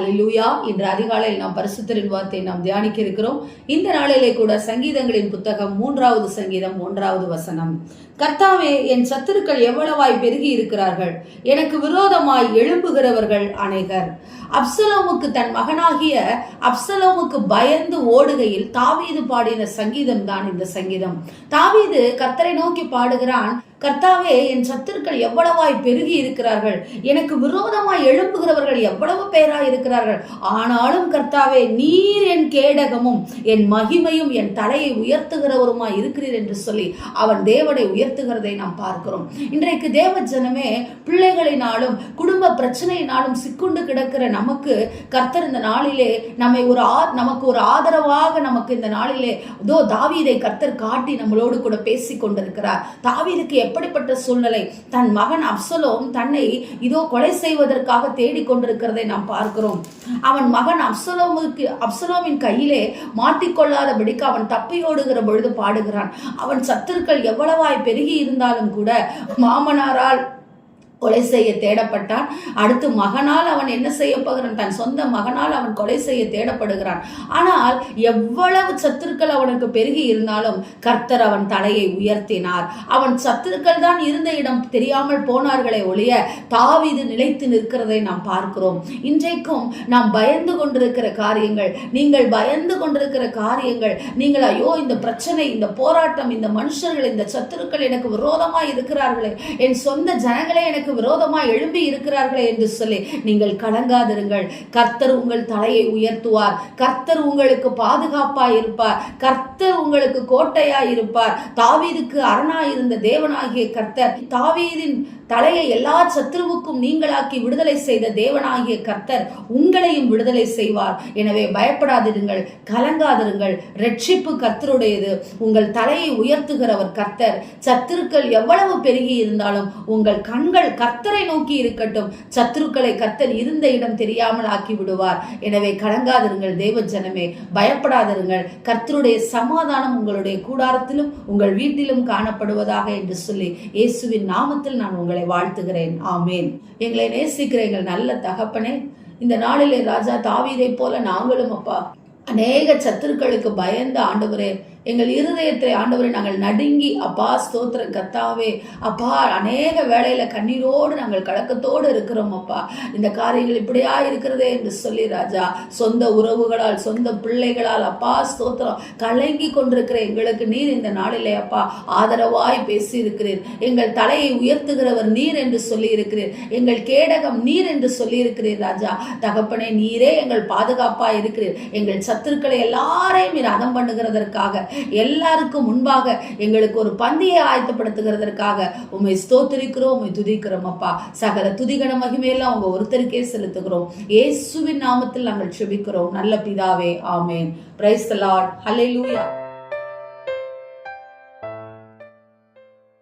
ஹalleluya இன்று அதிகாலையில் நாம் பரிசுத்தரின் வார்த்தையை நாம் தியானிக்க இருக்கிறோம் இந்த நாளிலே கூட சங்கீதங்களின் புத்தகம் மூன்றாவது சங்கீதம் ஒன்றாவது வசனம். கர்த்தாவே என் சத்துருக்கள் எவ்வளவாய் பெருகி இருக்கிறார்கள். எனக்கு விரோதமாய் எழும்புகிறவர்கள் அநேகர். அப்சலோமுக்கு தன் மகனாகிய அப்சலோமுக்கு பயந்து ஓடுகையில் தாவீது பாடின சங்கீதம் தான் இந்த சங்கீதம். தாவீது கத்தரை நோக்கி பாடுகிறான் கர்த்தாவே என் சத்துருக்கள் எவ்வளவாய் பெருகி இருக்கிறார்கள்? எனக்கு விரோதமாய் எழும்புகிறவர்கள் எவ்வளவு பேராய் இருக்கிறார்கள்? ஆனாலும் கர்த்தாவே நீர் என் கேடகமும் என் மகிமையும் என் தலையை உயர்த்துகிறவருமாய் இருக்கிறீர் என்று சொல்லி அவன் தேவனை உயர்த்துகிறதை நாம் பார்க்கிறோம். இன்றைக்கு தேவ ஜனமே பிள்ளைகளினாலும் குடும்ப பிரச்சனையினாலும் சிக்குண்டு கிடக்கிற நமக்கு கர்த்தர் இந்த நாளிலே நம்மை ஒரு ஆ நமக்கு ஒரு ஆதரவாக நமக்கு இந்த நாளிலே தோ தாவீதை கர்த்தர் காட்டி நம்மளோடு கூட பேசி கொண்டிருக்கிறார் தாவீதுக்கு எப்படிப்பட்ட சூழ்நிலை? தன் மகன் அப்சலோம் தன்னை இதோ கொலை செய்வதற்காக தேடிக் கொண்டிருக்கிறதை நாம் பார்க்கிறோம். அவன் மகன் அப்சலோமுக்கு அப்சலோமின் கையிலே மாட்டிக்கொள்ளாதபடிக்கு அவன் தப்பியோடுகிற பொழுது பாடுகிறான். அவன் சத்துருக்கள் எவ்வளவாய் பெருகி இருந்தாலும் கூட மாமனாரால் கொலை செய்ய தேடப்பட்டான். அடுத்து மகனால் அவன் என்ன செய்ய போகிறான்? தன் சொந்த மகனால் அவன் கொலை செய்ய தேடப்படுகிறான். ஆனால் எவ்வளவு சத்துருக்கள் அவனுக்கு பெருகி இருந்தாலும் கர்த்தர் அவன் தலையை உயர்த்தினார். அவன் சத்துருக்கள் தான் இருந்த இடம் தெரியாமல் போனார்களே ஒழிய தாவிது நிலைத்து நிற்கிறதை நாம் பார்க்கிறோம். இன்றைக்கும் நாம் பயந்து கொண்டிருக்கிற காரியங்கள் நீங்கள் பயந்து கொண்டிருக்கிற காரியங்கள் நீங்கள் ஐயோ இந்த பிரச்சனை இந்த போராட்டம் இந்த மனுஷர்கள் இந்த சத்துருக்கள் எனக்கு விரோதமாக இருக்கிறார்களே. என் சொந்த ஜனங்களே எனக்கு எனக்கு விரோதமாக எழும்பி இருக்கிறார்களே என்று சொல்லி நீங்கள் கலங்காதிருங்கள். கர்த்தர் உங்கள் தலையை உயர்த்துவார். கர்த்தர் உங்களுக்கு பாதுகாப்பாய் இருப்பார். கர்த்தர் உங்களுக்கு கோட்டையாக இருப்பார். தாவீதுக்கு அரணாய் இருந்த தேவனாகிய கர்த்தர் தாவீதின் தலையை எல்லா சத்துருவுக்கும் நீங்களாக்கி விடுதலை செய்த தேவனாகிய கர்த்தர் உங்களையும் விடுதலை செய்வார். எனவே பயப்படாதிருங்கள். கலங்காதிருங்கள். ரட்சிப்பு கர்த்தருடையது. உங்கள் தலையை உயர்த்துகிறவர் கர்த்தர். சத்துருக்கள் எவ்வளவு பெருகி இருந்தாலும் உங்கள் கண்கள் கர்த்தரை நோக்கி இருக்கட்டும். சத்துருக்களை கர்த்தர் இருந்த இடம் தெரியாமல் ஆக்கி விடுவார். எனவே கலங்காதிருங்கள் தேவ ஜனமே பயப்படாதிருங்கள். கர்த்தருடைய சமாதானம் உங்களுடைய கூடாரத்திலும் உங்கள் வீட்டிலும் காணப்படுவதாக என்று சொல்லி இயேசுவின் நாமத்தில் நான் உங்களை வாழ்த்துகிறேன். ஆமேன். எங்களை நேசிக்கிற எங்கள் நல்ல தகப்பனே இந்த நாளிலே ராஜா தாவீதை போல நாங்களும் அப்பா அநேக சத்துருக்களுக்கு பயந்த ஆண்டவரே எங்கள் இருதயத்தை ஆண்டவரை நாங்கள் நடுங்கி அப்பா ஸ்தோத்திர கத்தாவே. அப்பா அநேக வேலையில் கண்ணீரோடு நாங்கள் கலக்கத்தோடு இருக்கிறோம் அப்பா. இந்த காரியங்கள் இப்படியா இருக்கிறதே என்று சொல்லி ராஜா சொந்த உறவுகளால் சொந்த பிள்ளைகளால் அப்பா ஸ்தோத்திரம் கலங்கி கொண்டிருக்கிற எங்களுக்கு நீர் இந்த நாளிலே அப்பா ஆதரவாய் பேசி இருக்கிறீர் எங்கள் தலையை உயர்த்துகிறவர் நீர் என்று சொல்லி இருக்கிறீர் எங்கள் கேடகம் நீர் என்று சொல்லி இருக்கிறீர் ராஜா. தகப்பனே நீரே எங்கள் பாதுகாப்பாக இருக்கிறீர். எங்கள் சத்துருக்களை எல்லாரையும் நீர் அதம் பண்ணுகிறதற்காக எல்லாருக்கும் முன்பாக எங்களுக்கு ஒரு பந்தியை ஆயத்தப்படுத்துகிறதற்காக உண்மை ஸ்தோத்திரிக்கிறோம் உண்மை துதிக்கிறோம் அப்பா. சகல துதிகன மகிமையெல்லாம் உங்க ஒருத்தருக்கே செலுத்துகிறோம். இயேசுவின் நாமத்தில் நாங்கள் செபிக்கிறோம். நல்ல பிதாவே ஆமேன். பிரைஸ் லார்ட் லூயா